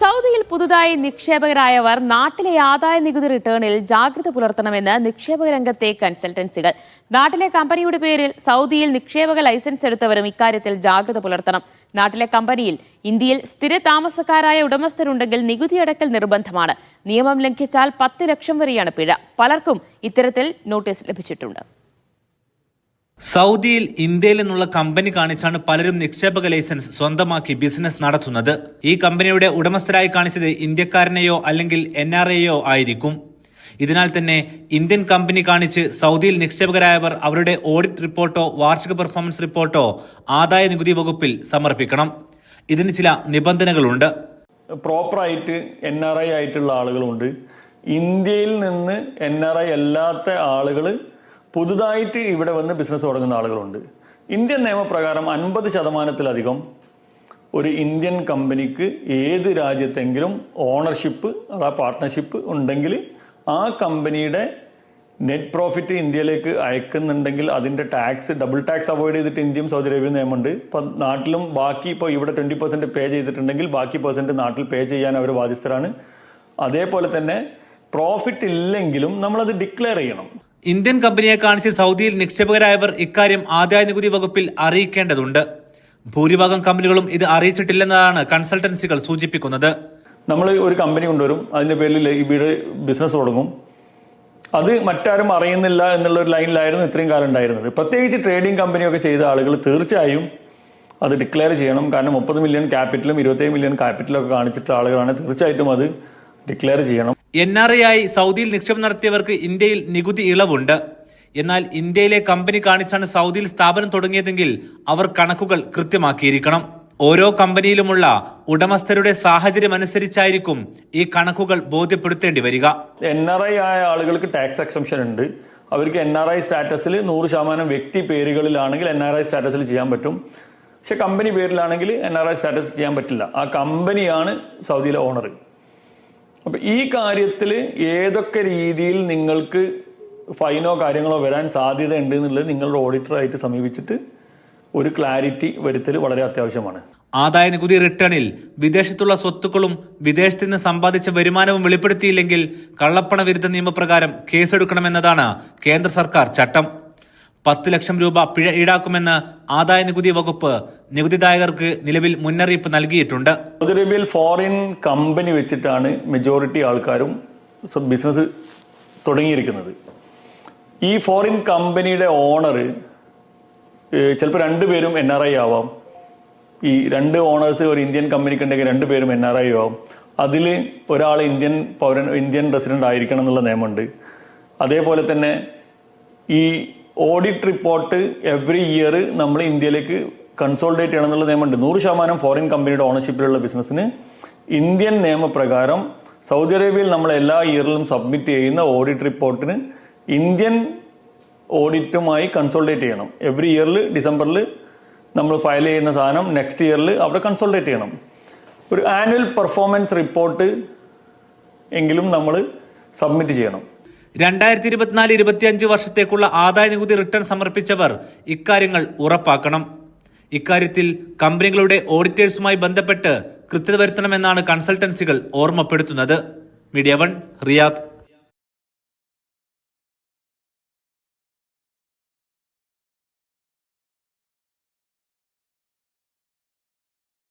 സൗദിയിൽ പുതുതായി നിക്ഷേപകരായവർ നാട്ടിലെ ആദായ നികുതി റിട്ടേണിൽ ജാഗ്രത പുലർത്തണമെന്ന് നിക്ഷേപക രംഗത്തെ കൺസൾട്ടൻസികൾ. നാട്ടിലെ കമ്പനിയുടെ പേരിൽ സൗദിയിൽ നിക്ഷേപക ലൈസൻസ് എടുത്തവരും ഇക്കാര്യത്തിൽ ജാഗ്രത പുലർത്തണം. നാട്ടിലെ കമ്പനിയിൽ ഇന്ത്യയിൽ സ്ഥിര താമസക്കാരായ ഉടമസ്ഥരുണ്ടെങ്കിൽ നികുതി അടക്കൽ നിർബന്ധമാണ്. നിയമം ലംഘിച്ചാൽ പത്ത് ലക്ഷം വരെയാണ് പിഴ. പലർക്കും ഇത്തരത്തിൽ നോട്ടീസ് ലഭിച്ചിട്ടുണ്ട്. സൗദിയിൽ ഇന്ത്യയിൽ നിന്നുള്ള കമ്പനി കാണിച്ചാണ് പലരും നിക്ഷേപക ലൈസൻസ് സ്വന്തമാക്കി ബിസിനസ് നടത്തുന്നത്. ഈ കമ്പനിയുടെ ഉടമസ്ഥരായി കാണിച്ചത് ഇന്ത്യക്കാരനെയോ അല്ലെങ്കിൽ എൻ ആർ ആയിരിക്കും. ഇതിനാൽ തന്നെ ഇന്ത്യൻ കമ്പനി കാണിച്ച് സൗദിയിൽ നിക്ഷേപകരായവർ അവരുടെ ഓഡിറ്റ് റിപ്പോർട്ടോ വാർഷിക പെർഫോമൻസ് റിപ്പോർട്ടോ ആദായ നികുതി വകുപ്പിൽ സമർപ്പിക്കണം. ഇതിന് ചില നിബന്ധനകളുണ്ട്. പ്രോപ്പറായിട്ട് എൻ ആർ ഐ ആയിട്ടുള്ള ആളുകളുണ്ട്. ഇന്ത്യയിൽ നിന്ന് എൻ ആർ ഐ അല്ലാത്ത ആളുകൾ പുതുതായിട്ട് ഇവിടെ വന്ന് ബിസിനസ് തുടങ്ങുന്ന ആളുകളുണ്ട്. ഇന്ത്യൻ നിയമപ്രകാരം അൻപത് ശതമാനത്തിലധികം ഒരു ഇന്ത്യൻ കമ്പനിക്ക് ഏത് രാജ്യത്തെങ്കിലും ഓണർഷിപ്പ് അതാ പാർട്ട്ണർഷിപ്പ് ഉണ്ടെങ്കിൽ ആ കമ്പനിയുടെ നെറ്റ് പ്രോഫിറ്റ് ഇന്ത്യയിലേക്ക് അയക്കുന്നുണ്ടെങ്കിൽ അതിന്റെ ടാക്സ് ഡബിൾ ടാക്സ് അവോയ്ഡ് ചെയ്തിട്ട് ഇന്ത്യയും സൗദി അറേബ്യയും നിയമമുണ്ട്. ഇപ്പം നാട്ടിലും ബാക്കി ഇപ്പോൾ ഇവിടെ ട്വന്റി പെർസെന്റ് പേ ചെയ്തിട്ടുണ്ടെങ്കിൽ ബാക്കി പെർസെന്റ് നാട്ടിൽ പേ ചെയ്യാൻ അവർ ബാധ്യസ്ഥരാണ്. അതേപോലെ തന്നെ പ്രോഫിറ്റ് ഇല്ലെങ്കിലും നമ്മളത് ഡിക്ലെയർ ചെയ്യണം. ഇന്ത്യൻ കമ്പനിയെ കാണിച്ച് സൗദിയിൽ നിക്ഷേപകരായവർ ഇക്കാര്യം ആദായ നികുതി വകുപ്പിൽ അറിയിക്കേണ്ടതുണ്ട്. ഭൂരിഭാഗം കമ്പനികളും ഇത് അറിയിച്ചിട്ടില്ലെന്നതാണ് കൺസൾട്ടൻസികൾ സൂചിപ്പിക്കുന്നത്. നമ്മൾ ഒരു കമ്പനി കൊണ്ടുവരും അതിന്റെ പേരിൽ ഇവിടെ ബിസിനസ് തുടങ്ങും. അത് മറ്റാരും അറിയുന്നില്ല എന്നുള്ള ഒരു ലൈനിലായിരുന്നു ഇത്രയും കാലം ഉണ്ടായിരുന്നത്. പ്രത്യേകിച്ച് ട്രേഡിംഗ് കമ്പനിയൊക്കെ ചെയ്ത ആളുകൾ തീർച്ചയായും അത് ഡിക്ലെയർ ചെയ്യണം. കാരണം മുപ്പത് മില്യൺ ക്യാപിറ്റലും ഇരുപത്തേഴ് മില്യൺ ക്യാപിറ്റലും ഒക്കെ കാണിച്ചിട്ടുള്ള ആളുകളാണ്. തീർച്ചയായിട്ടും അത് ഡിക്ലെയർ ചെയ്യണം. എൻ ആർ ഐ ആയി സൗദിയിൽ നിക്ഷേപം നടത്തിയവർക്ക് ഇന്ത്യയിൽ നികുതി ഇളവുണ്ട്. എന്നാൽ ഇന്ത്യയിലെ കമ്പനി കാണിച്ചാണ് സൗദിയിൽ സ്ഥാപനം തുടങ്ങിയതെങ്കിൽ അവർ കണക്കുകൾ കൃത്യമാക്കിയിരിക്കണം. ഓരോ കമ്പനിയിലുമുള്ള ഉടമസ്ഥരുടെ സാഹചര്യം അനുസരിച്ചായിരിക്കും ഈ കണക്കുകൾ ബോധ്യപ്പെടുത്തേണ്ടി വരിക. എൻ ആർ ഐ ആയ ആളുകൾക്ക് ടാക്സ് എക്സംഷൻ ഉണ്ട്. അവർക്ക് എൻ ആർ ഐ സ്റ്റാറ്റസിൽ നൂറ് ശതമാനം വ്യക്തി പേരുകളിലാണെങ്കിൽ എൻ ആർ ഐ സ്റ്റാറ്റസിൽ ചെയ്യാൻ പറ്റും. പക്ഷെ കമ്പനി പേരിലാണെങ്കിൽ എൻ ആർ ഐ സ്റ്റാറ്റസ് ചെയ്യാൻ പറ്റില്ല. ആ കമ്പനിയാണ് സൗദിയിലെ ഓണർ അപ്പൊ ഈ കാര്യത്തിൽ ഏതൊക്കെ രീതിയിൽ നിങ്ങൾക്ക് ഫൈനോ കാര്യങ്ങളോ വരാൻ സാധ്യത ഉണ്ട് എന്നുള്ളത് നിങ്ങളുടെ ഓഡിറ്ററായിട്ട് സമീപിച്ചിട്ട് ഒരു ക്ലാരിറ്റി വരുത്തൽ വളരെ അത്യാവശ്യമാണ്. ആദായ നികുതി റിട്ടേണിൽ വിദേശത്തുള്ള സ്വത്തുക്കളും വിദേശത്ത് നിന്ന് സമ്പാദിച്ച വരുമാനവും വെളിപ്പെടുത്തിയില്ലെങ്കിൽ കള്ളപ്പണ വിരുദ്ധ നിയമപ്രകാരം കേസെടുക്കണമെന്നതാണ് കേന്ദ്ര സർക്കാർ ചട്ടം. പത്ത് ലക്ഷം രൂപ പിഴ ഈടാക്കുമെന്ന് ആദായ നികുതി വകുപ്പ് നികുതിദായകർക്ക് നിലവിൽ മുന്നറിയിപ്പ് നൽകിയിട്ടുണ്ട്. സൗദി അറേബ്യയിൽ ഫോറിൻ കമ്പനി വെച്ചിട്ടാണ് മെജോറിറ്റി ആൾക്കാരും ബിസിനസ് തുടങ്ങിയിരിക്കുന്നത്. ഈ ഫോറിൻ കമ്പനിയുടെ ഓണർ ചിലപ്പോൾ രണ്ടുപേരും എൻ ആർ ഐ ആവാം. ഈ രണ്ട് ഓണേഴ്സ് ഒരു ഇന്ത്യൻ കമ്പനിക്ക് ഉണ്ടെങ്കിൽ രണ്ടുപേരും എൻ ആർ ഐ ആവും. അതിൽ ഒരാൾ ഇന്ത്യൻ പൗരൻ ഇന്ത്യൻ റെസിഡന്റ് ആയിരിക്കണം എന്നുള്ള നിയമമുണ്ട്. അതേപോലെ തന്നെ ഈ ഓഡിറ്റ് റിപ്പോർട്ട് എവറി ഇയർ നമ്മൾ ഇന്ത്യയിലേക്ക് കൺസോൾഡേറ്റ് ചെയ്യണം എന്നുള്ള നിയമമുണ്ട്. നൂറ് ശതമാനം ഫോറിൻ കമ്പനിയുടെ ഓണർഷിപ്പിലുള്ള ബിസിനസ്സിന് ഇന്ത്യൻ നിയമപ്രകാരം സൗദി അറേബ്യയിൽ നമ്മൾ എല്ലാ ഇയറിലും സബ്മിറ്റ് ചെയ്യുന്ന ഓഡിറ്റ് റിപ്പോർട്ടിന് ഇന്ത്യൻ ഓഡിറ്റുമായി കൺസോൾഡേറ്റ് ചെയ്യണം. എവറി ഇയറിൽ ഡിസംബറിൽ നമ്മൾ ഫയൽ ചെയ്യുന്ന സാധനം നെക്സ്റ്റ് ഇയറിൽ അവിടെ കൺസോൾട്ടേറ്റ് ചെയ്യണം. ഒരു ആനുവൽ പെർഫോമൻസ് റിപ്പോർട്ട് എങ്കിലും നമ്മൾ സബ്മിറ്റ് ചെയ്യണം. രണ്ടായിരത്തി ഇരുപത്തിനാല് ഇരുപത്തിയഞ്ച് വർഷത്തേക്കുള്ള ആദായ നികുതി റിട്ടേൺ സമർപ്പിച്ചവർ ഇക്കാര്യങ്ങൾ ഉറപ്പാക്കണം. ഇക്കാര്യത്തിൽ കമ്പനികളുടെ ഓഡിറ്റേഴ്സുമായി ബന്ധപ്പെട്ട് കൃത്യത വരുത്തണമെന്നാണ് കൺസൾട്ടൻസികൾ ഓർമ്മപ്പെടുത്തുന്നത്. Media one Riyadh.